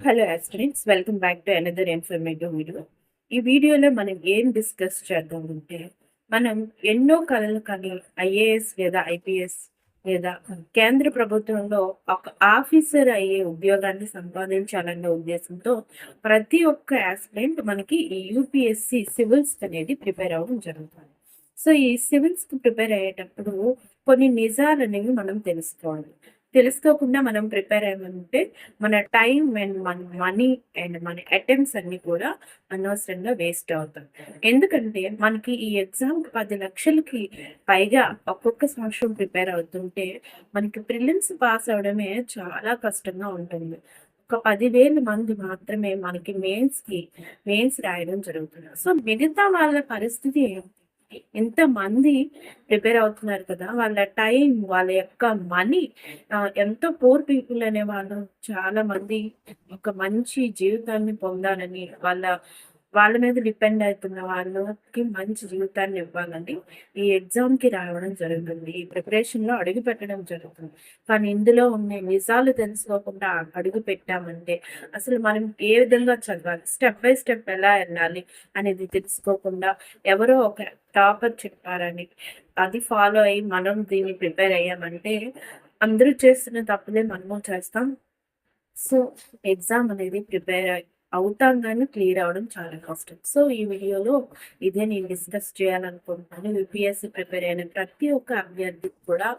Hello students welcome back to another informative video ఈ వీడియోలో మనం ఏం డిస్కస్ చేద్దాం అంటే మనం ఎన్నో కళలు కానీ ఐఏఎస్ లేదా ఐపీఎస్ లేదా కేంద్ర ప్రభుత్వంలో ఒక ఆఫీసర్ అయ్యే ఉద్యోగాన్ని సంపాదించాలన్న ఉద్దేశంతో ప్రతి ఒక్క ఆస్పిరెంట్ మనకి ఈ యూపీఎస్సి సివిల్స్ అనేది ప్రిపేర్ అవ్వడం జరుగుతుంది. సో ఈ సివిల్స్కి ప్రిపేర్ అయ్యేటప్పుడు కొన్ని నిజాలు అనేవి మనం తెలుసుకోవాలి. తెలుసుకోకుండా మనం ప్రిపేర్ అయ్యామంటే మన టైం అండ్ మన మనీ అండ్ మన అటెంప్ట్స్ అన్ని కూడా అనవసరంగా వేస్ట్ అవుతాం. ఎందుకంటే మనకి ఈ ఎగ్జామ్ పది లక్షలకి పైగా ఒక్కొక్క సంవత్సరం ప్రిపేర్ అవుతుంటే మనకి ప్రిలిమ్స్ పాస్ అవడమే చాలా కష్టంగా ఉంటుంది. ఒక పదివేల మంది మాత్రమే మనకి మెయిన్స్కి మెయిన్స్ రాయడం జరుగుతుంది. సో మిగతా వాళ్ళ పరిస్థితి ఏంటి? ఎంతమంది ప్రిపేర్ అవుతున్నారు కదా వాళ్ళ టైం వాళ్ళ యొక్క మనీ ఎంతో పూర్ పీపుల్ అనే వాళ్ళు చాలా మంది ఒక మంచి జీవితాన్ని పొందాలని వాళ్ళ వాళ్ళ మీద డిపెండ్ అవుతున్న వాళ్ళకి మంచి జీవితాన్ని ఇవ్వాలని ఈ ఎగ్జామ్కి రావడం జరుగుతుంది. ఈ ప్రిపరేషన్లో అడుగు పెట్టడం జరుగుతుంది. కానీ ఇందులో ఉన్న నిజాలు తెలుసుకోకుండా అడుగు పెట్టామంటే అసలు మనం ఏ విధంగా చదవాలి? స్టెప్ బై స్టెప్ ఎలా వెళ్ళాలి అనేది తెలుసుకోకుండా ఎవరో ఒక టాపర్ చెప్పారని అది ఫాలో అయ్యి మనం దీన్ని ప్రిపేర్ అయ్యామంటే అందరూ చేస్తున్న తప్పులే మనము చేస్తాం. సో ఎగ్జామ్ అనేది ప్రిపేర్ అవుతాం కానీ క్లియర్ అవడం చాలా కష్టం. సో ఈ వీడియోలో ఇదే నేను డిస్కస్ చేయాలనుకుంటున్నాను. యూపీఎస్సీ ప్రిపేర్ అయిన ప్రతి ఒక్క అభ్యర్థికి కూడా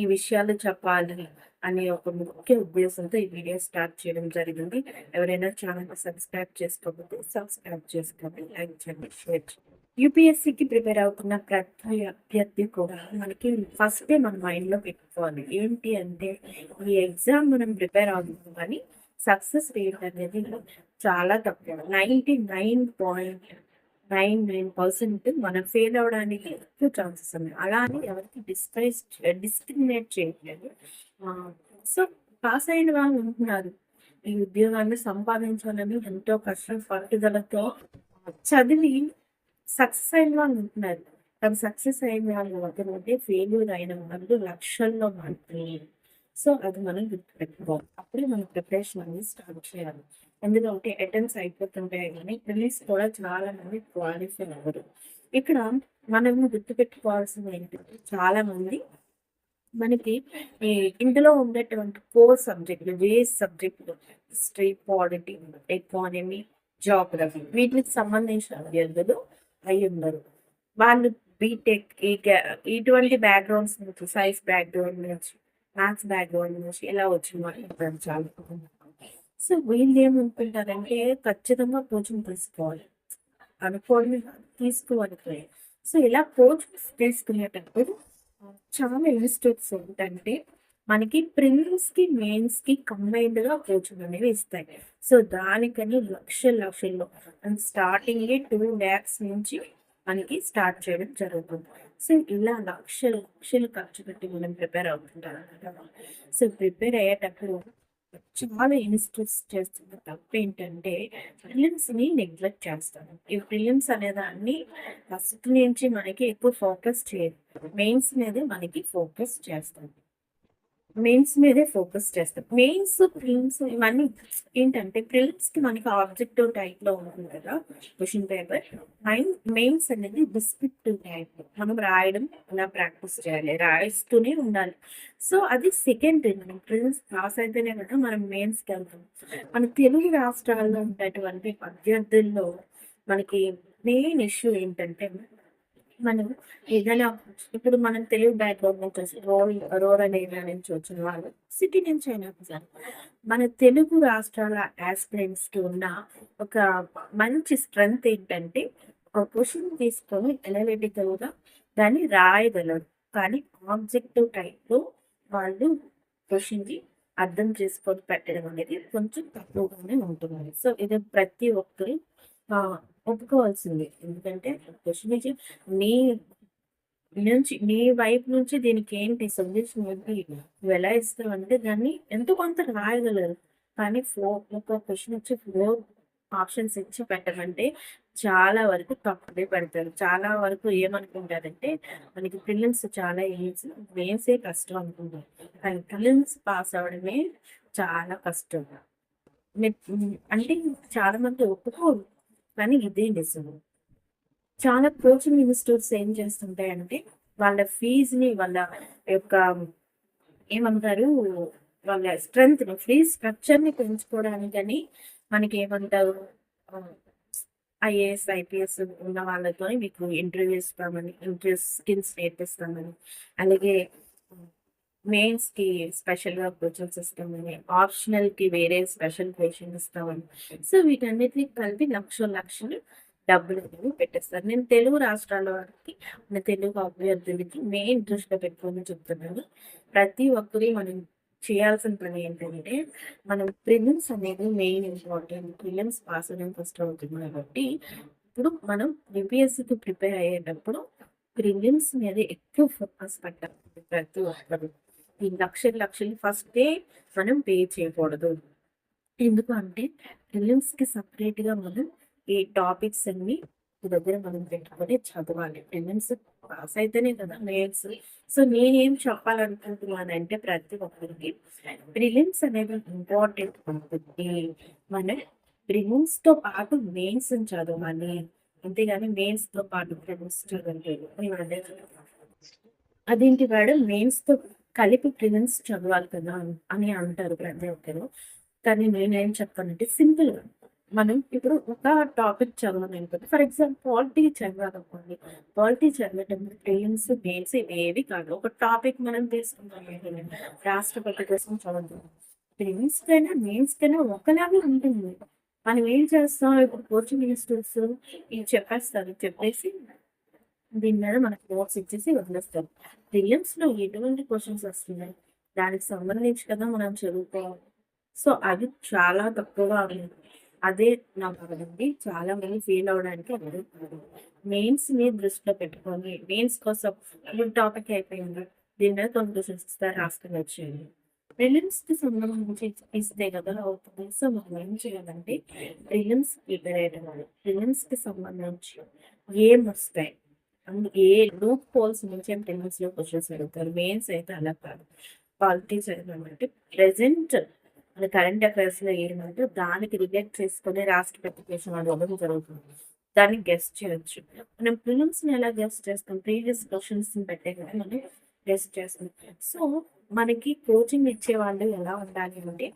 ఈ విషయాలు చెప్పాలి అనే ఒక ముఖ్య ఉద్దేశంతో ఈ వీడియో స్టార్ట్ చేయడం జరిగింది. ఎవరైనా ఛానల్ సబ్స్క్రైబ్ చేసుకోకపోతే సబ్స్క్రైబ్ చేసుకోండి లైక్ చేయండి షేర్ చేయండి. యూపీఎస్సీకి ప్రిపేర్ అవుతున్న ప్రతి అభ్యర్థి కూడా మనకి ఫస్టే మన మైండ్లో పెట్టుకోవాలి. ఏంటి అంటే ఈ ఎగ్జామ్ మనం ప్రిపేర్ అవుతుంది కానీ సక్సెస్ రేట్ అనేది చాలా తక్కువ. Ninety nine point nine nine percent మనం ఫెయిల్ అవడానికి ఎక్కువ ఛాన్సెస్ ఉన్నాయి. అలా అని ఎవరికి డిస్ప్రైజ్ డిస్క్రిమినేట్ చేయట్లేదు. సో పాస్ అయిన వాళ్ళు ఉంటున్నారు. ఈ ఉద్యోగాన్ని సంపాదించాలని ఎంతో కష్టం పట్టుదలతో చదివి సక్సెస్ అయిన వాళ్ళు ఉంటున్నారు. కానీ సక్సెస్ అయిన వాళ్ళు వద్దనంటే ఫెయిల్యూర్ అయిన వాళ్ళు లక్షల్లో మాత్రమే. సో అది మనం గుర్తుపెట్టుకోవాలి. అప్పుడే మన ప్రిపరేషన్ అనేది స్టార్ట్ చేయాలి. ఎందుకంటే అటెంప్ట్స్ అయిపోతుంటాయి కానీ రిలీజ్ కూడా చాలా మంది క్వాలిఫై అవ్వరు. ఇక్కడ మనము గుర్తుపెట్టుకోవాల్సింది ఏంటంటే చాలా మంది మనకి ఇందులో ఉండేటువంటి కోర్ సబ్జెక్టులు వేస్ సబ్జెక్టులు హిస్టరీ పాలిటీ ఎకానమీ జాగ్రఫీ వీటికి సంబంధించిన అభ్యర్థులు అయి ఉండరు. వాళ్ళు బీటెక్ ఈ ఇటువంటి బ్యాక్గ్రౌండ్స్ నుంచి సైన్స్ బ్యాక్గ్రౌండ్ నుంచి మ్యాథ్స్ బ్యాక్గ్రౌండ్ నుంచి ఎలా వచ్చిన వాళ్ళు చాలా సో వీళ్ళు ఏమనుకుంటారంటే ఖచ్చితంగా కోచింగ్ తీసుకోవాలి. అనుకోని తీసుకోవాలి సో ఇలా కోచింగ్ తీసుకునేటప్పుడు చాలా ఇన్స్టిట్యూట్స్ ఏంటంటే మనకి ప్రిలిమ్స్కి మెయిన్స్కి కంబైన్డ్గా కోచింగ్ అనేవి ఇస్తాయి. సో దానికని లక్షల లక్షల్లో అండ్ స్టార్టింగే టూ ల్యాక్స్ నుంచి మనకి స్టార్ట్ చేయడం జరుగుతుంది. సో ఇలా లక్షలు లక్షలు ఖర్చు పెట్టి మనం ప్రిపేర్ అవుతుంటాం సో ప్రిపేర్ అయ్యేటప్పుడు చాలా ఇన్స్ట్రెస్ చేస్తున్న తప్పు ఏంటంటే ప్రిలిమ్స్ని నెగ్లెక్ట్ చేస్తాను. ఈ ప్రిలిమ్స్ అనేదాన్ని ఫస్ట్ నుంచి మనకి ఎక్కువ ఫోకస్ చేయదు మెయిన్స్ అనేది మనకి ఫోకస్ చేస్తాను. మెయిన్స్ మీదే ఫోకస్ చేస్తాం. మెయిన్స్ ప్రిలిమ్స్ ఇవన్నీ ఏంటంటే ప్రిలిమ్స్కి మనకి ఆబ్జెక్టివ్ టైప్లో ఉంటుంది కదా క్వశ్చన్ పేపర్ అండ్ మెయిన్స్ అనేది డిస్క్రిప్టివ్ టైప్ మనం రాయడం ఇలా ప్రాక్టీస్ చేయాలి. రాయిస్తూనే ఉండాలి. సో అది సెకండ్ మనం ప్రిలిమ్స్ పాస్ అయితేనే కదా మనం మెయిన్స్కి వెళ్తాం. మన తెలుగు రాష్ట్రాల్లో ఉండేటువంటి అభ్యర్థుల్లో మనకి మెయిన్ ఇష్యూ ఏంటంటే మనం ఏదైనా ఇప్పుడు మనం తెలుగు బ్యాక్గ్రౌండ్ నుంచి వచ్చి రోల్ అనే ఏరియా నుంచి వచ్చిన వాళ్ళు సిటీ నుంచి అయినా సరే మన తెలుగు రాష్ట్రాల కి ఉన్న ఒక మంచి స్ట్రెంగ్త్ ఏంటంటే ఒక క్వశ్చన్ తీసుకొని ఎనలిటికల్గా దాన్ని రాయగలరు. కానీ ఆబ్జెక్టివ్ టైప్లో వాళ్ళు క్వశ్చన్కి అర్థం చేసుకొని పెట్టడం అనేది కొంచెం తక్కువగానే ఉంటుంది సో ఇది ప్రతి ఒక్కరు ఒప్పుకోవాల్సింది. ఎందుకంటే క్వశ్చన్ ఇచ్చి నీ నుంచి నీ వైపు నుంచి దీనికి ఏంటి సజెషన్ ఏంటి? నువ్వు ఎలా ఇస్తావు అంటే దాన్ని ఎంతో కొంత రాయగలరు. కానీ ఫోర్ ఒక క్వశ్చన్ వచ్చి ఫోర్ ఆప్షన్స్ ఇచ్చి పెట్టమంటే చాలా వరకు తప్పుడే పెడతారు. చాలా వరకు ఏమనుకుంటారంటే మనకి ప్రిలిమ్స్ చాలా ఈజీ మెయిన్సే కష్టం అనుకుంటారు. కానీ ప్రిలిమ్స్ పాస్ అవడమే చాలా కష్టం. అంటే చాలా మంది ఒప్పుకోరు కానీ ఇదే నిజం. చాలా కోచింగ్ ఇన్స్టిట్యూట్స్ ఏం చేస్తుంటాయంటే వాళ్ళ ఫీజుని వాళ్ళ యొక్క ఏమంటారు వాళ్ళ స్ట్రెంగ్త్ని ఫీజ్ స్ట్రక్చర్ని పెంచుకోవడానికని మనకి ఏమంటారు ఐఏఎస్ ఐపీఎస్ ఉన్న వాళ్ళతో మీకు ఇంటర్వ్యూ ఇస్తామని ఇంటర్వ్యూ స్కిల్స్ నేర్పిస్తామని అలాగే మెయిన్స్కి స్పెషల్గా స్పెషల్ కోచింగ్స్ ఇస్తామని ఆప్షనల్కి వేరే స్పెషల్ కోచింగ్ ఇస్తామని. సో వీటన్నిటిని కలిపి లక్ష లక్షలు డబ్బులు అనేవి పెట్టేస్తారు. నేను తెలుగు రాష్ట్రాల వారికి మన తెలుగు అభ్యర్థులకి మెయిన్ దృష్టిలో పెట్టుకొని చెప్తున్నాను. ప్రతి ఒక్కరి మనం చేయాల్సిన పని ఏంటంటే మనం ప్రిలిమ్స్ అనేది మెయిన్ ఇంపార్టెంట్ ప్రిలిమ్స్ పాస్ అవ్వడం ఫస్ట్ అవుతుంది కాబట్టి ఇప్పుడు మనం యూపీఎస్సీకి ప్రిపేర్ అయ్యేటప్పుడు ప్రిలిమ్స్ మీద ఎక్కువ ఫోకస్ పెట్టాలి ప్రతి ఒక్కరు. ఈ లక్షలు లక్షలు ఫస్టే మనం పే చేయకూడదు. ఎందుకంటే ప్రిలిమ్స్కి సపరేట్గా మనం ఈ టాపిక్స్ అన్ని దగ్గర మనం పెట్టుకొని చదవాలి. ప్రిలిమ్స్ పాస్ అయితేనే కదా మెయిన్స్ సో నేనేం చెప్పాలనుకుంటున్నానంటే ప్రతి ఒక్కరికి ప్రిలిమ్స్ అనేది ఇంపార్టెంట్ ఉంటుంది మన ప్రిలిమ్స్తో పాటు మెయిన్స్ చదవాలి. అంతేగాని మెయిన్స్తో పాటు ప్రిలిమ్స్ చదవలేదు. అదేంటి మేడం? మెయిన్స్తో కలిపి ప్రిలిమ్స్ చదవాలి కదా అని అంటారు ప్రతి ఒక్కరు. కానీ నేనేం చెప్తానంటే సింపుల్గా మనం ఇప్పుడు ఒక టాపిక్ చదవాలనుకోండి ఫర్ ఎగ్జాంపుల్ పాలిటీ చదవాలనుకోండి. పాలిటీ చదివేటప్పుడు ప్రిలిమ్స్ గేమ్స్ ఇవేవి కాదు. ఒక టాపిక్ మనం తీసుకుంటాం రాష్ట్రపతి కోసం చదువుతాం. ప్రిలిమ్స్ కైనా మెయిన్స్ కైనా ఒకలాగే ఉంటుంది. మనం ఏం చేస్తాం? ఇప్పుడు కోచింగ్ మినిస్టర్స్ ఇవి చెప్పేస్తారు. చెప్పేసి దీని మీద మనకు నోట్స్ ఇచ్చేసి వదిలేస్తారు. ప్రిలిమ్స్లో ఎటువంటి క్వశ్చన్స్ వస్తున్నాయి? దానికి సంబంధించి కదా మనం చదువుకోవాలి. సో అది చాలా తక్కువగా ఉంది. అదే నా బాధండి చాలా మంది ఫెయిల్ అవడానికి అదే మెయిన్స్ని దృష్టిలో పెట్టుకొని మెయిన్స్ కోసం ఇప్పుడు టాపిక్ అయిపోయింది. దీని మీద కొన్ని క్వశ్చన్స్ ఇస్తారు వచ్చేయండి. ప్రిలిమ్స్కి సంబంధించి ఇస్తే కదా అవుతుంది సో మనం ఏం చేయాలంటే ప్రిలిమ్స్ ప్రిపేర్ అయ్యేటప్పుడు ప్రిలిమ్స్కి సంబంధించి ఏం వస్తాయి అండ్ ఏ లూప్ హోల్స్ నుంచి ప్రిలిమ్స్లో క్వశ్చన్స్ అడుగుతారు మెయిన్స్ అయితే అలా కాదు. పాలిటిక్స్ అంటే ప్రెసెంట్ మన కరెంట్ అఫైర్స్లో ఏమంటే దానికి రిలేట్ చేసుకుని రాష్ట్ర కోసం అడగడం జరుగుతుంది. దాన్ని గెస్ట్ చేయొచ్చు. మనం ఫిలిమ్స్ని ఎలా గెస్ట్ చేస్తాం? ప్రీవియస్ క్వశ్చన్స్ని పెట్టే కదా మనం గెస్ట్ చేస్తాం. సో మనకి కోచింగ్ ఇచ్చే వాళ్ళు ఎలా ఉండాలి అంటే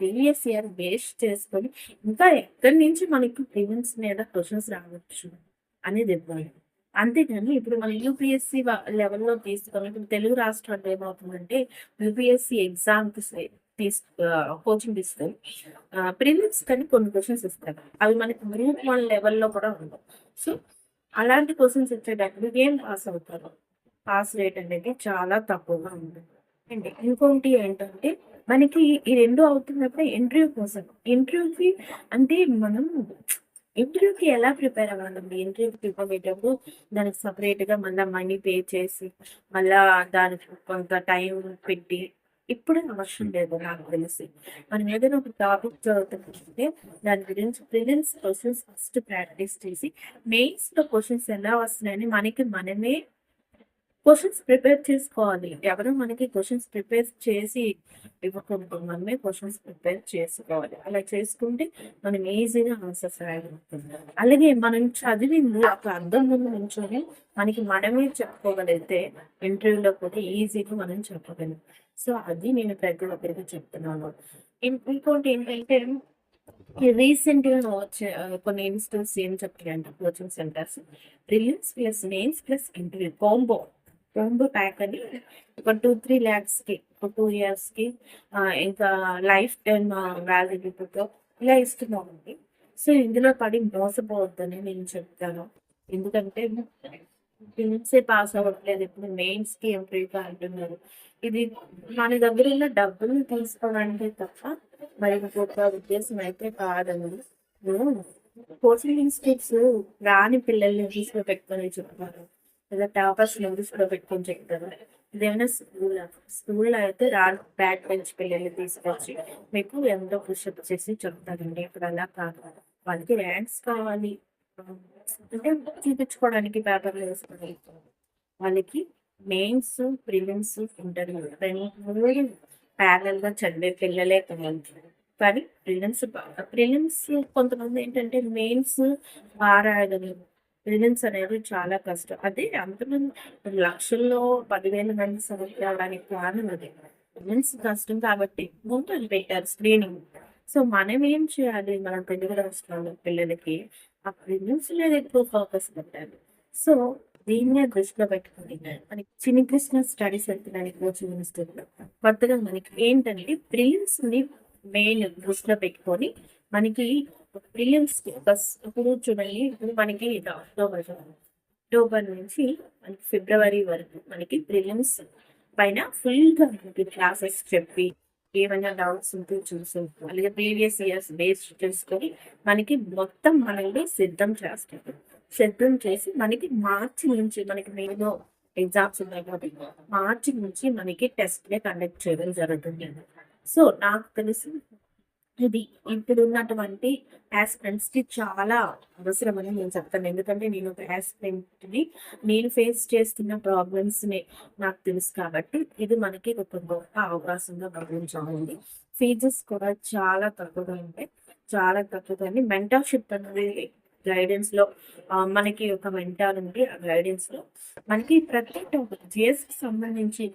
ప్రీవియస్ ఇయర్ బేస్ చేసుకొని ఇంకా ఎక్కడి నుంచి మనకి ప్రిలిమ్స్ మీద క్వశ్చన్స్ రావచ్చు అనేది ఇవ్వాలి. అంతేగాని ఇప్పుడు మనం యూపీఎస్సి లెవెల్లో తీసుకొని ఇప్పుడు తెలుగు రాష్ట్రాల్లో ఏమవుతుందంటే యూపీఎస్సి ఎగ్జామ్కి తీసు కోచింగ్ ఇస్తాయి ప్రిలిమ్స్ కానీ కొన్ని క్వశ్చన్స్ ఇస్తారు. అవి మనకి గ్రూప్ వన్ లెవెల్లో కూడా ఉండవు. సో అలాంటి క్వశ్చన్స్ ఇచ్చేటప్పుడు ఏం పాస్ అవుతారు? పాస్ రేట్ అనేది చాలా తక్కువగా ఉంటుంది. అండి ఇంకొకటి ఏంటంటే మనకి ఈ రెండు అవుతున్నప్పుడు ఇంటర్వ్యూ కోసం ఇంటర్వ్యూకి అంటే మనం ఇంటర్వ్యూకి ఎలా ప్రిపేర్ అవ్వాలండి? ఇంటర్వ్యూకి ప్రిపేర్ అయ్యేటప్పుడు దానికి సపరేట్గా మళ్ళీ మనీ పే చేసి మళ్ళీ దానికి కొంత టైం పెట్టి ఇప్పుడు అవసరం లేదు నాకు తెలిసి. మనం ఏదైనా ఒక టాపిక్ చదువుతుంటే దాని గురించి ప్రిలిమ్స్ క్వశ్చన్స్ ఫస్ట్ ప్రాక్టీస్ చేసి మెయిన్స్లో క్వశ్చన్స్ ఎలా వస్తున్నాయని మనకి మనమే క్వశ్చన్స్ ప్రిపేర్ చేసుకోవాలి. ఎవరు మనకి క్వశ్చన్స్ ప్రిపేర్ చేసి ఇవ్వకుండా మనమే క్వశ్చన్స్ ప్రిపేర్ చేసుకోవాలి. అలా చేసుకుంటే మనం ఈజీగా ఆన్సర్స్ రాయగలుగుతుంది అలాగే మనం చదివింది ఒక అర్థం ముందు నుంచొని మనకి మనమే చెప్పుకోగలిగితే ఇంటర్వ్యూలో కూడా ఈజీగా మనం చెప్పగలం. సో అది నేను ప్రతి ఒక్కరికి చెప్తున్నాను. ఇంకోటి ఏంటంటే రీసెంట్ వచ్చే కొన్ని ఇన్స్టిట్యూట్స్ ఏం చెప్తాయంటే coaching centres. Prelims plus mains plus interview combo. Combo pack అని ఒక టూ త్రీ ల్యాక్స్కి ఒక టూ ఇయర్స్కి ఇంకా లైఫ్ టైమ్ వ్యాలిడిటీతో ఇలా ఇస్తున్నామండి. సో ఇందులో పడి మోసపోవద్దని నేను చెప్తాను. ఎందుకంటే ప్రిలిమ్సే పాస్ అవ్వట్లేదు. ఇప్పుడు మెయిన్స్కి ఇంటర్వ్యూగా అంటున్నారు ఇది మన దగ్గర ఉన్న డబ్బులు తీసుకోవడానికి తప్ప మరి ఇంకొక ఉద్దేశం అయితే కాదండి కోచింగ్ ఇన్స్టిట్యూట్స్ రాని పిల్లల్ని తీసుకుని పెట్టుకొని చెప్తారు. లేదా టాపర్స్ తీసుకుని పెట్టుకొని చెప్తారు. ఇదేమైనా స్కూల్? స్కూల్లో అయితే రా బ్యాక్ బెంచ్ పిల్లల్ని తీసుకొచ్చి మీకు ఎంతో పుషప్ చేసి చెప్తారండి. ఇప్పుడు అలా కాదు. వాళ్ళకి ర్యాంక్స్ కావాలి. అంటే చూపించుకోవడానికి పేపర్లు వేసుకోవడానికి వాళ్ళకి మెయిన్స్ ప్రిలిమ్స్ ఇంటర్వ్యూ రెండు ప్యారల్గా చదివే పిల్లలే కావాలి కానీ ప్రిలిమ్స్ ప్రిలిమ్స్ కొంతమంది ఏంటంటే మెయిన్స్ బాగా ప్రిలిమ్స్ అనేది చాలా కష్టం. అదే అంతమంది లక్షల్లో పదివేల మంది సెలెక్ట్ రావడానికి కారణం అది. ప్రిలిమ్స్ కష్టం కాబట్టి ముందు పెట్టారు స్క్రీనింగ్. సో మనం ఏం చేయాలి? మన తెలుగు రాష్ట్రాల పిల్లలకి ఆ ప్రిలిమ్స్ మీద ఎక్కువ ఫోకస్ పెట్టాలి. సో దీన్నే దృష్టిలో పెట్టుకుని మనకి చిన్ని కృష్ణ స్టడీస్ వెళ్తున్నాను కోచింగ్ ఇన్స్టిట్యూట్లో కొత్తగా మనకి ఏంటంటే ప్రిలిమ్స్ని మెయిన్ దృష్టిలో పెట్టుకొని మనకి ప్రిలిమ్స్ ఇప్పుడు చూడండి ఇప్పుడు మనకి అక్టోబర్ అక్టోబర్ నుంచి మనకి ఫిబ్రవరి వరకు మనకి ప్రిలిమ్స్ పైన ఫుల్గా మనకి క్లాసెస్ చెప్పి ఏమైనా డౌట్స్ ఉంటే చూసి అలాగే ప్రీవియస్ ఇయర్స్ బేస్ చేసుకొని మనకి మొత్తం మనల్ని సిద్ధం చేస్తారు సిద్ధం చేసి మనకి మార్చి నుంచి మనకి మేము ఎగ్జామ్స్ ఉన్నాయి కాబట్టి మార్చి నుంచి మనకి టెస్ట్ కండక్ట్ చేయడం జరుగుతుంది. సో నాకు తెలిసి ఇది ఇప్పుడు ఉన్నటువంటి యాస్పిరెంట్స్కి చాలా అవసరం అని నేను చెప్తాను. ఎందుకంటే నేను ఒక యాస్పిరెంట్ని నేను ఫేస్ చేస్తున్న ప్రాబ్లమ్స్ని నాకు తెలుసు కాబట్టి ఇది మనకి ఒక గొప్ప అవకాశంగా గమనించాలి ఫీజెస్ కూడా చాలా తక్కువగా ఉంటాయి. చాలా తక్కువగా మెంటర్షిప్ అనేది గైడెన్స్లో మనకి ఒక మెంటార్ ఉంది. ఆ గైడెన్స్లో మనకి ప్రతి టాపిక్ జిఎస్కి సంబంధించి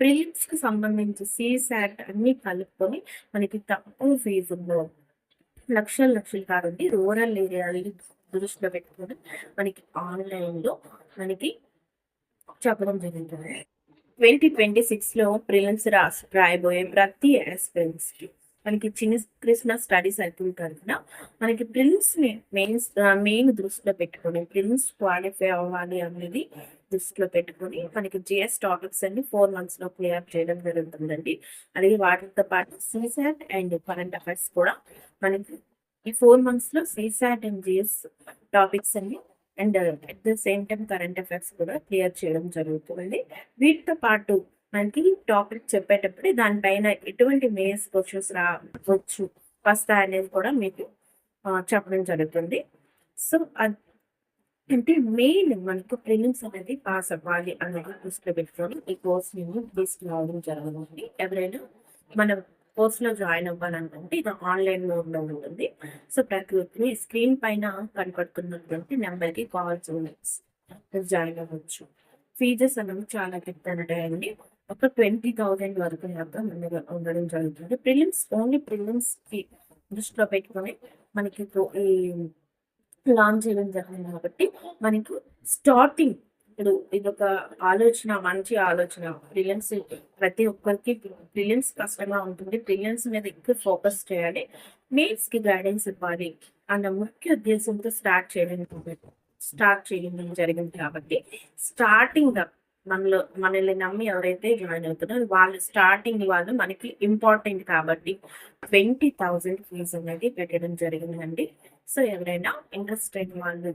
ప్రిలిమ్స్కి సంబంధించి సిసాట్ అన్ని కలుపుకొని మనకి తక్కువ ఫీజు లక్షల లక్షలు కాదండి రూరల్ ఏరియాలని దృష్టిలో పెట్టుకొని మనకి ఆన్లైన్లో మనకి చెప్పడం జరుగుతుంది. ట్వంటీ ట్వంటీ సిక్స్లో ప్రిలిమ్స్ రాసి రాయబోయే ప్రతి ఆస్పిరెంట్స్ మనకి చిన్న కృష్ణ స్టడీ సర్కిల్ తరఫున మనకి ప్రిలిమ్స్ని మెయిన్స్ మెయిన్ దృష్టిలో పెట్టుకొని ప్రిలిమ్స్ క్వాలిఫై అవ్వాలి అనేది దృష్టిలో పెట్టుకొని మనకి జిఎస్ టాపిక్స్ అన్ని ఫోర్ మంత్స్లో క్లియర్ చేయడం జరుగుతుందండి. అలాగే వాటితో పాటు సిసాట్ అండ్ కరెంట్ అఫైర్స్ కూడా మనకి ఈ ఫోర్ మంత్స్లో సిసాట్ అండ్ జిఎస్ టాపిక్స్ అన్ని and at the same time current affairs కూడా క్లియర్ చేయడం జరుగుతుంది వీటితో పాటు మనకి టాపిక్ చెప్పేటప్పుడు దానిపైన ఎటువంటి మేస్ క్వశ్చన్స్ రావచ్చు వస్తాయనేది కూడా మీకు చెప్పడం జరుగుతుంది. సో అంటే మెయిన్ మనకు ప్రిలిమ్స్ అనేది పాస్ అవ్వాలి అనేది దృష్టిలో పెట్టుకొని ఈ కోర్స్ నేను తీసుకురావడం జరుగుతుంది ఎవరైనా మన కోర్స్లో జాయిన్ అవ్వాలనుకుంటే ఇది ఆన్లైన్ మోడ్లో ఉంటుంది. సో ప్రకృతిని స్క్రీన్ పైన కనపడుతున్నటువంటి నెంబర్కి కాల్ చేసి జాయిన్ అవ్వచ్చు. ఫీజెస్ అనేవి చాలా ఉంటాయండి. ఒక ట్వంటీ థౌసండ్ వరకు దాకా ఉండడం జరుగుతుంది. ప్రిలిమ్స్ ఓన్లీ ప్రిలిమ్స్ దృష్టిలో పెట్టుకొని మనకి ఈ లాంచ్ చేయడం జరిగింది కాబట్టి మనకు స్టార్టింగ్ ఇప్పుడు ఇది ఒక ఆలోచన మంచి ఆలోచన. ప్రిలియన్స్ ప్రతి ఒక్కరికి ప్రిలియన్స్ కష్టంగా ఉంటుంది. ప్రిలియన్స్ మీద ఎక్కువ ఫోకస్ చేయాలి. మెయిన్స్కి గైడెన్స్ ఇవ్వాలి అన్న ముఖ్య ఉద్దేశంతో స్టార్ట్ చేయడం స్టార్ట్ చేయడం జరిగింది కాబట్టి స్టార్టింగ్ మనలో మనల్ని నమ్మి ఎవరైతే జాయిన్ అవుతున్నారో వాళ్ళు స్టార్టింగ్ వాళ్ళు మనకి ఇంపార్టెంట్ కాబట్టి ట్వంటీ థౌజండ్ ఫీజు అనేది పెట్టడం జరిగిందండి. సో ఎవరైనా ఇంట్రెస్ట్ అయిన వాళ్ళు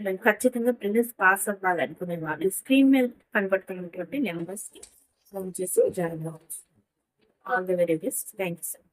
నేను ఖచ్చితంగా ప్రిలిమ్స్ పాస్ అవ్వాలనుకునే వాళ్ళు స్క్రీన్ మీద కనబడుతున్నటువంటి నెంబర్స్కి ఫోన్ చేసి జాయిన్ అవ్వచ్చు. All the very best thank you sir